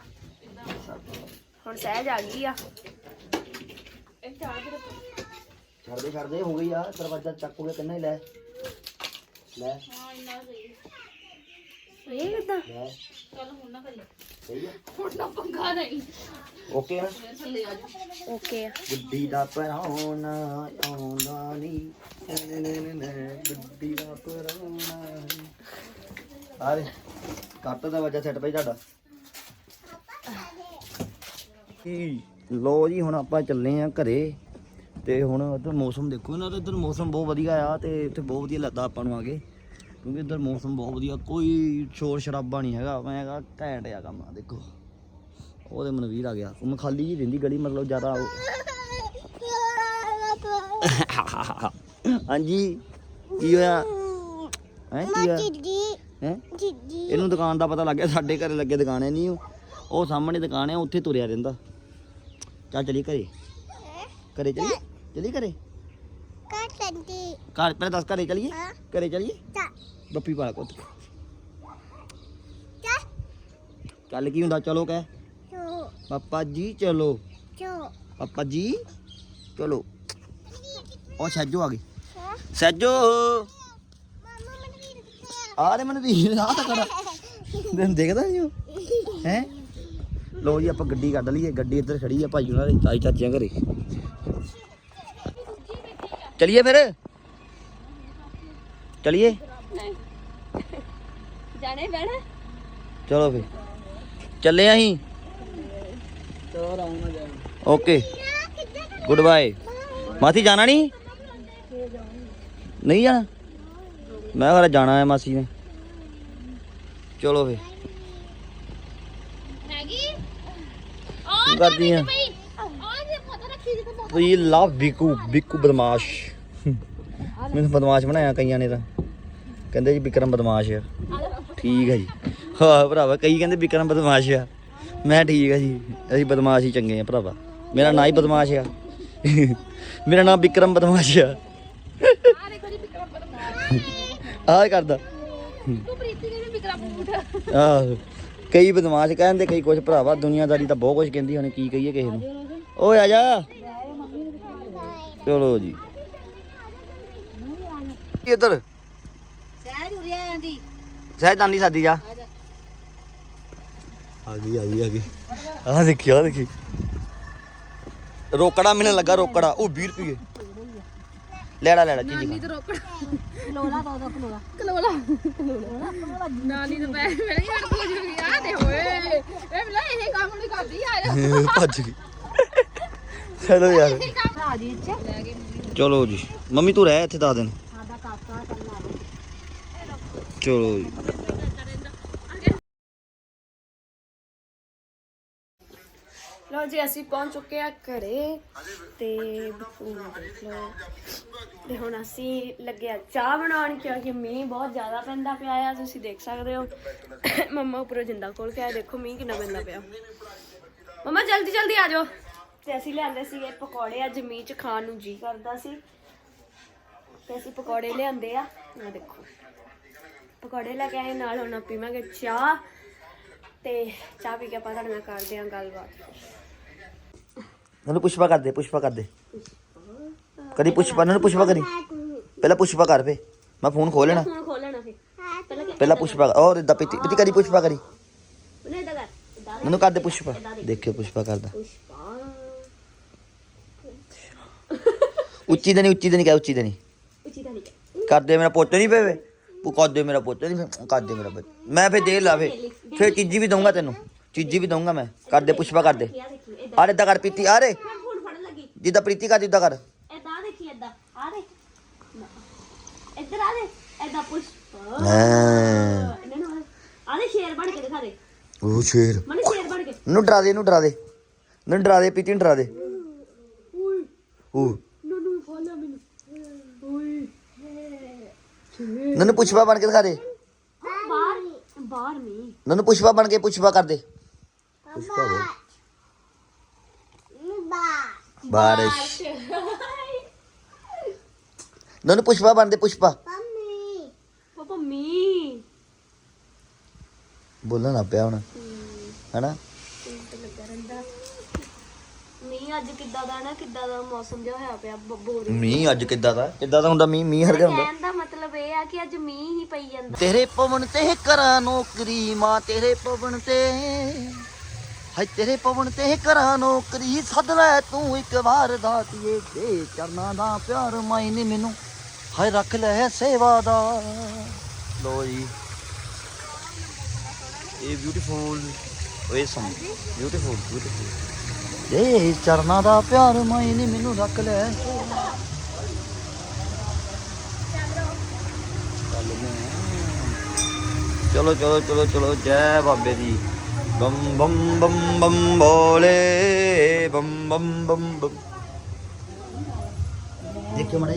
S6: ਹੁਣ ਸਹਿਜ ਆ ਗਈ ਆ।
S2: ਛੱਡਦੇ ਛੱਡਦੇ ਹੋ ਗਈ ਆ। ਦਰਵਾਜ਼ਾ ਚੱਕ ਹੋ ਗਿਆ ਕਿੰਨਾ ਹੀ ਲੈ। ਲੈ।
S6: ਇਹ ਕਿਦਾਂ?
S2: ਲੈ।
S1: ਚੱਲ ਹੁਣ ਨਾ ਕਰੀ
S2: ਸਹੀ
S1: ਪੰਗਾ ਨਹੀਂ।
S2: ਓਕੇ ਆ
S1: ਥੱਲੇ ਆ ਜਾ
S6: ਓਕੇ ਆ
S2: ਗੁੱਡੀ ਦਾ ਪਰਾਉਣਾ ਆਉਂਦਾ ਨਹੀਂ। ਗੁੱਡੀ ਦਾ ਪਰਾਉਣਾ ਆਰੇ ਕੱਟ ਦਾ ਵਜਾ ਸੈੱਟ ਪਈ ਤੁਹਾਡਾ। ਕੀ? ਲੋ ਜੀ ਹੁਣ ਆਪਾਂ ਚੱਲੇ ਆ ਘਰੇ। ਤੇ ਹੁਣ ਉਧਰ ਮੌਸਮ ਦੇਖੋ ਨਾ ਇੱਧਰ ਮੌਸਮ ਬਹੁਤ ਵਧੀਆ ਆ ਤੇ ਇੱਥੇ ਬਹੁਤ ਵਧੀਆ ਲੱਗਦਾ ਆਪਾਂ ਨੂੰ ਆ ਕੇ। ਕਿਉਂਕਿ ਇੱਧਰ ਮੌਸਮ ਬਹੁਤ ਵਧੀਆ ਕੋਈ ਸ਼ੋਰ ਸ਼ਰਾਬਾ ਨਹੀਂ ਹੈਗਾ। ਮੈਂ ਕਹਾ ਘੈਂਟ ਆ ਕੰਮ ਦੇਖੋ। ਉਹਦੇ ਮਨਵੀਰ ਆ ਗਿਆ। ਉਹ ਖਾਲੀ ਜੀ ਰਹਿੰਦੀ ਗਲੀ ਮਤਲਬ ਜ਼ਿਆਦਾ ਹਾਂਜੀ ਕੀ ਹੋਇਆ? ਹੈ ਕੀ ਹੋਇਆ? ਹੈ? ਇਹਨੂੰ ਦੁਕਾਨ ਦਾ ਪਤਾ ਲੱਗ ਗਿਆ ਸਾਡੇ ਘਰੇ ਲੱਗੇ ਦੁਕਾਨ ਹੈ ਨਹੀਂ ਉਹ। ਉਹ ਸਾਹਮਣੇ ਦੁਕਾਨ ਹੈ ਉੱਥੇ ਤੁਰਿਆ ਰਹਿੰਦਾ। ਚੱਲ ਚਲੀ ਘਰੇ। ਘਰੇ ਚਲੀ। ਚਲੀ ਘਰੇ? ਘਰ ਪਹਿਲਾਂ ਦੱਸ ਘਰੇ ਚਲੀਏ? ਘਰੇ ਚਲੀਏ? ਬੱਪੀ ਪਾ ਕੋਤ ਚੱਲ। ਕੀ ਹੁੰਦਾ? ਚਲੋ ਕਹਿ। ਪਾਪਾ ਜੀ ਚਲੋ। ਪਾਪਾ ਜੀ ਚਲੋ। ਉਹ ਸੱਜੋ ਆ ਗਈ। ਸੱਜੋ ਆ ਰੇ ਮੈਨੂੰ ਵੀਰ ਆ? ਤਾਂ ਕਰਾ ਤੈਨੂੰ ਦੇਖਦਾ ਨਹੀਂ ਹੈ? ਲੋ ਜੀ ਆਪਾਂ ਗੱਡੀ ਕੱਢ ਲਈਏ। ਗੱਡੀ ਇੱਧਰ ਖੜੀ ਆ ਭਾਈ ਉਹਨਾਂ ਦੇ ਤਾਈ ਚਾਚਿਆਂ ਘਰੇ। ਚਲਿਏ ਫਿਰ? ਚਲਿਏ?
S6: ਜਾਣੇ ਬਹਿਣਾ
S2: ਚਲੋ ਫਿਰ। ਚੱਲੇ ਅਸੀਂ? ਓਕੇ। ਗੁੱਡ ਬਾਏ ਮਾਸੀ ਜਾਣਾ ਨਹੀਂ? ਨਹੀਂ ਜਾਣਾ? ਮੈਂ ਘਰ ਜਾਣਾ ਹੈ ਮਾਸੀ ਨੇ। ਚਲੋ ਫੇ
S1: ਹੈਗੀ
S2: ਕਰਦੀ ਆ?
S1: ਆ ਜੇ ਪਤਾ ਰੱਖੀ ਜੀ ਤੇ
S2: ਵੀ ਲਵ ਬਿਕੂ ਬਿਕੂ ਬਦਮਾਸ਼। ਮੈਨੂੰ ਬਦਮਾਸ਼ ਬਣਾਇਆ ਕਈਆਂ ਨੇ ਤਾਂ। ਕਹਿੰਦੇ ਜੀ ਵਿਕਰਮ ਬਦਮਾਸ਼ ਆ। ਠੀਕ ਹੈ ਜੀ। ਹਾਂ, ਭਰਾਵਾ, ਕਈ ਕਹਿੰਦੇ ਵਿਕਰਮ ਬਦਮਾਸ਼ ਆ। ਮੈਂ ਠੀਕ ਆ ਜੀ। ਅਸੀਂ ਬਦਮਾਸ਼ ਹੀ ਚੰਗੇ ਆ, ਭਰਾਵਾ। ਮੇਰਾ ਨਾਂ ਹੀ ਬਦਮਾਸ਼ ਆ। ਮੇਰਾ ਨਾਮ ਵਿਕਰਮ ਬਦਮਾਸ਼ ਆ।
S1: ਆ ਦੇਖੋ ਜੀ ਵਿਕਰਮ ਬਦਮਾਸ਼
S2: ਆਹ ਕਰਦਾ।
S1: ਤੂੰ ਪ੍ਰੀਤੀ ਨੇ ਵੀ ਵਿਕਰਮ ਬੂਠ
S2: ਆਹ, ਕਈ ਬਦਮਾਸ਼ ਕਹਿੰਦੇ, ਕਈ ਕੁਝ ਭਰਾਵਾ, ਦੁਨੀਆਦਾਰੀ ਤਾਂ ਬਹੁਤ ਕੁਝ ਕਹਿੰਦੀ ਹੁਣ, ਕੀ ਕਹੀਏ ਕਿਸੇ ਨੂੰ। ਓਏ, ਆ ਜਾ। ਚਲੋ ਜੀ। ਇੱਧਰ?
S3: ਸਹਿਜ ਉਰਿਆ ਜਾਂਦੀ।
S2: ਸਹਿਜ ਨਾਨੀ ਸਾਦੀ ਜਾ। ਆ ਗਈ ਆ ਗਈ ਆ ਗਈ। ਆ ਦੇਖੀ ਆ ਦੇਖੀ। ਰੋਕੜਾ ਮੈਨੂੰ ਲੱਗਾ ਰੋਕੜਾ। ਉਹ 20 ਰੁਪਏ ਲੈੜਾ ਲੈੜਾ ਚੀਜ਼ੀ ਖਾ
S1: ਤੇ ਰੋਕੜ। ਕਲੋਲਾ ਦੋ ਦੋ ਕਲੋਲਾ ਕਲੋਲਾ ਨਾਨੀ ਤਾਂ ਪੈ ਮੇਰੀ ਹੜ ਹੋ ਜੂਗੀ ਆ ਦੇ ਹੋਏ। ਇਹ ਬਲਾ ਇਹ ਕੰਮ ਨਹੀਂ ਕਰਦੀ ਆ
S2: ਭੱਜ ਗਈ। ਚਲੋ ਯਾਰ।
S3: ਆ ਜੀ
S2: ਚਲੋ ਜੀ। ਮੰਮੀ ਤੂੰ ਰਹਿ ਇੱਥੇ ਦਸ ਦਿਨ ਚਲੋ ਜੀ।
S6: ਜੀ, ਅਸੀਂ ਪਹੁੰਚ ਚੁੱਕੇ ਆ ਘਰੇ ਤੇ ਬੱਪੂ ਤੇ ਹੁਣ ਅਸੀਂ ਲੱਗੇ ਚਾਹ ਬਣਾਉਣ ਕਿਉਂਕਿ ਮੀਂਹ ਬਹੁਤ ਜ਼ਿਆਦਾ ਪੈਂਦਾ ਪਿਆ ਆ, ਤੁਸੀਂ ਦੇਖ ਸਕਦੇ ਹੋ। ਮੰਮਾ ਉੱਪਰੋਂ ਜਿੰਦਾ ਖੋਲ ਕੇ ਆਏ ਦੇਖੋ ਮੀਂਹ ਕਿੰਨਾ ਪੈਂਦਾ ਪਿਆ। ਮੰਮਾ, ਜਲਦੀ ਜਲਦੀ ਆ ਜਾਓ। ਤੇ ਅਸੀਂ ਲਿਆਂਦੇ ਸੀਗੇ ਪਕੌੜੇ, ਅੱਜ ਮੀਂਹ ਚ ਖਾਣ ਨੂੰ ਜੀ ਕਰਦਾ ਸੀ। ਤੇ ਅਸੀਂ ਪਕੌੜੇ ਲਿਆਂਦੇ ਆ ਆ ਦੇਖੋ। ਪਕੌੜੇ ਲੈ ਕੇ ਆਏ ਨਾਲ ਹੁਣ ਆਪਾਂ ਪੀਵਾਂਗੇ ਚਾਹ ਤੇ ਚਾਹ ਪੀ ਕੇ ਆਪਾਂ ਤੁਹਾਡੇ ਨਾਲ ਕਰਦੇ ਹਾਂ ਗੱਲਬਾਤ।
S2: ਮੈਨੂੰ ਪੁਸ਼ਪਾ ਕਰ ਦੇ ਪੁਸ਼ਪਾ ਕਰ ਦੇ। ਕਦੀ ਪੁਸ਼ਪਾ ਨੂੰ ਪੁਸ਼ਪਾ ਕਰੀ। ਪਹਿਲਾਂ ਪੁਸ਼ਪਾ ਕਰ ਫੇ। ਮੈਂ ਫੋਨ ਖੋਲ ਲੈਣਾ।
S6: ਫੋਨ ਖੋਲ ਲੈਣਾ ਫਿਰ ਪਹਿਲਾਂ ਕਿ
S2: ਪਹਿਲਾਂ ਪੁਸ਼ਪਾ ਔਰ ਇਦਾਂ ਪਿੱਤੀ ਪਿੱਤੀ ਕਰੀ ਪੁਸ਼ਪਾ ਕਰੀ?
S6: ਉਹਨੇ ਇਦਾਂ ਕਰ। ਇਦਾਂ
S2: ਮੈਨੂੰ ਕਰ ਦੇ ਪੁਸ਼ਪਾ। ਦੇਖਿਓ ਪੁਸ਼ਪਾ ਕਰਦਾ।
S6: ਪੁਸ਼ਪਾ।
S2: ਉੱਚੀ ਤੇ ਨਹੀਂ ਉੱਚੀ ਤੇ ਨਹੀਂ ਕਹਿ ਉੱਚੀ ਤੇ ਨਹੀਂ
S6: ਉੱਚੀ ਤਾਂ ਨਹੀਂ। ਕਰ
S2: ਕਰ ਦੇ ਮੇਰਾ ਪੁੱਤ ਨਹੀਂ ਪਵੇ ਕਰ ਦੇ ਮੇਰਾ ਪੁੱਤ ਨਹੀਂ ਕਰ ਦੇ ਮੇਰਾ ਪੁੱਤ? ਮੈਂ ਫੇ ਦੇ ਲਾ ਫੇ ਫੇ ਚੀਜ਼ੀ ਵੀ ਦਊਂਗਾ ਤੈਨੂੰ। ਚੀਜ਼ੀ ਵੀ ਦਊਂਗਾ ਮੈਂ। ਕਰ ਦੇ ਪੁਸ਼ਪਾ ਕਰ ਦੇ। ਆਰ ਇਦਾਂ ਕਰ ਪ੍ਰੀਤੀ ਆਰੇ ਜਿੱਦਾਂ ਪ੍ਰੀਤੀ ਕਰ ਜਿੱਦਾਂ ਕਰ।
S6: ਇਦਾਂ ਦੇਖੀ ਇਦਾਂ ਆ ਦੇ ਇੱਧਰ ਆ ਦੇ ਇਦਾਂ ਪੁਸ਼ਪਾ
S2: ਹਾਂ।
S6: ਇਹਨਾਂ ਨੂੰ ਆ ਦੇ ਸ਼ੇਰ ਬਣ ਕੇ ਦਿਖਾ ਦੇ
S2: ਉਹ ਸ਼ੇਰ।
S6: ਮਨੇ ਸ਼ੇਰ ਬਣ ਕੇ।
S2: ਨੂੰ ਡਰਾ ਦੇ ਡਰਾ ਦੇ। ਡਰਾ ਦੇ ਨੂੰ ਡਰਾ ਦੇ। ਉਹ
S6: ਨਨੂ ਫੋਲਾ ਮੈਨੂੰ ਓਏ
S2: ਨਨੂੰ ਪੁਸ਼ਪਾ ਬਣ ਕੇ ਦਿਖਾ ਦੇ।
S6: ਬਾਹਰ ਬਾਹਰ ਨਹੀਂ।
S2: ਨਨੂੰ ਪੁਸ਼ਪਾ ਬਣ ਕੇ ਪੁਸ਼ਪਾ ਕਰ ਦੇ। ਪੁਸ਼ਪਾ ਬੋਲ ਬਾਰਿਸ਼। ਨਨੂੰ ਪੁਸ਼ਪਾ ਬਣ ਦੇ ਪੁਸ਼ਪਾ।
S6: ਮੀਂਹ
S2: ਬੋਲਣ ਲੱਗ ਪਿਆ ਹੁਣ। ਹੈਨਾ?
S6: ਮੀਂਹ ਅੱਜ ਕਿੱਦਾਂ ਦਾ ਨਾ ਕਿੱਦਾਂ ਦਾ ਮੌਸਮ ਜਿਹਾ ਹੋਇਆ ਪਿਆ ਬ- ਬੋਰੀ
S2: ਮੀਂਹ ਅੱਜ ਕਿੱਦਾਂ ਦਾ? ਕਿੱਦਾਂ ਦਾ ਹੁੰਦਾ ਮੀਂਹ? ਮੀਂਹ ਹਰਗਾ ਹੁੰਦਾ।
S6: ਕਹਿਣ ਦਾ ਮਤਲਬ ਇਹ ਆ ਕਿ ਅੱਜ ਮੀਂਹ ਹੀ ਪਈ ਜਾਂਦਾ।
S2: ਤੇਰੇ ਪਵਨ ਤੇ ਕਰਾਂ ਨੌਕਰੀ ਮਾਂ ਤੇਰੇ ਪਵਨ ਤੇ। ਹਾਏ ਤੇਰੇ ਪਵਨ ਤੇ ਕਰਾਂ ਨੌਕਰੀ ਸੱਦ ਲੈ ਤੂੰ ਇੱਕ ਵਾਰ ਦਾਤੀਏ। ਦੇ ਚਰਨਾਂ ਦਾ ਪਿਆਰ ਮਾਇਨੇ ਮੈਨੂੰ ਹਾਏ ਰੱਖ ਲੈ ਸੇਵਾ ਦਾ। ਲੋ ਜੀ। ਇਹ ਬਿਊਟੀਫੁਲ ਓਏ ਸਮ ਬਿਊਟੀਫੁਲ ਬਿਊਟੀਫੁਲ ਇਹ ਚਰਨਾਂ ਦਾ ਪਿਆਰ ਮਾਈ ਮਾਇਨੇ ਮੈਨੂੰ ਰੱਖ ਲੈ ਚਲੋ ਚਲੋ ਚਲੋ ਚਲੋ ਜੈ ਬਾਬੇ ਦੀ ਬੰਮ ਬੰਮ ਬੰਮ ਬੰਮ ਬੋਲੇ ਬੰਮ ਬੰਮ ਬੰਮ ਬੰਮ ਦੇਖਿਓ ਮੜਾ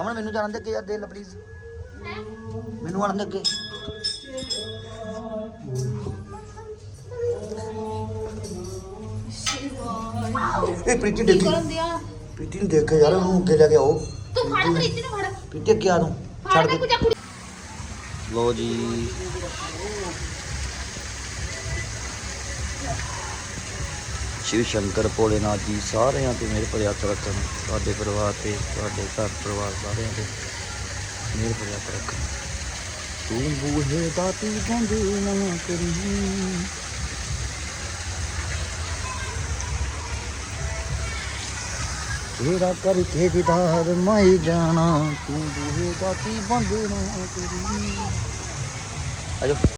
S2: ਅਮਨ ਮੈਨੂੰ ਜਾਣ ਦੇ ਅੱਗੇ ਯਾਰ ਦੇ ਲੈ ਪਲੀਜ਼ ਮੈਨੂੰ ਦੇ ਅੱਗੇ। ਇਹ ਪ੍ਰੀਤੀ ਦੇਖੀ ਪ੍ਰੀਤੀ ਨੂੰ ਦੇਖ ਯਾਰ ਉਹਨੂੰ ਅੱਗੇ ਲੈ ਕੇ ਆਓ।
S1: ਤੂੰ ਫੜ ਪ੍ਰੀਤੀ ਨੂੰ ਫੜ।
S2: ਪ੍ਰੀਤੀ ਅੱਗੇ ਆ ਤੂੰ। ਛੱਡ ਦੇ। ਲੋ ਜੀ ਸ਼ਿਵ ਸ਼ੰਕਰ ਭੋਲੇਨਾਥ ਜੀ ਸਾਰਿਆਂ ਤੇ ਮੇਰੇ ਪਰ ਹੱਥ ਰੱਖਣ। ਤੁਹਾਡੇ ਪਰਿਵਾਰ ਤੇ ਤੁਹਾਡੇ ਘਰ ਪਰਿਵਾਰ ਸਾਰਿਆਂ ਤੇ। ਮੇਰੇ ਪਰ ਹੱਥ ਰੱਖਣ ਤੂੰ ਬੂਹੇ ਬਾਤੀ ਬੰਦ ਨਾ ਕਰੀ। ਤੇਰਾ ਕਰਕੇ ਦੀਦਾਰ ਮਾਈ ਜਾਣਾ, ਤੂੰ ਬੂਹੇ ਬਾਤੀ ਬੰਦ ਨਾ ਕਰੀ। ਆਜੋ।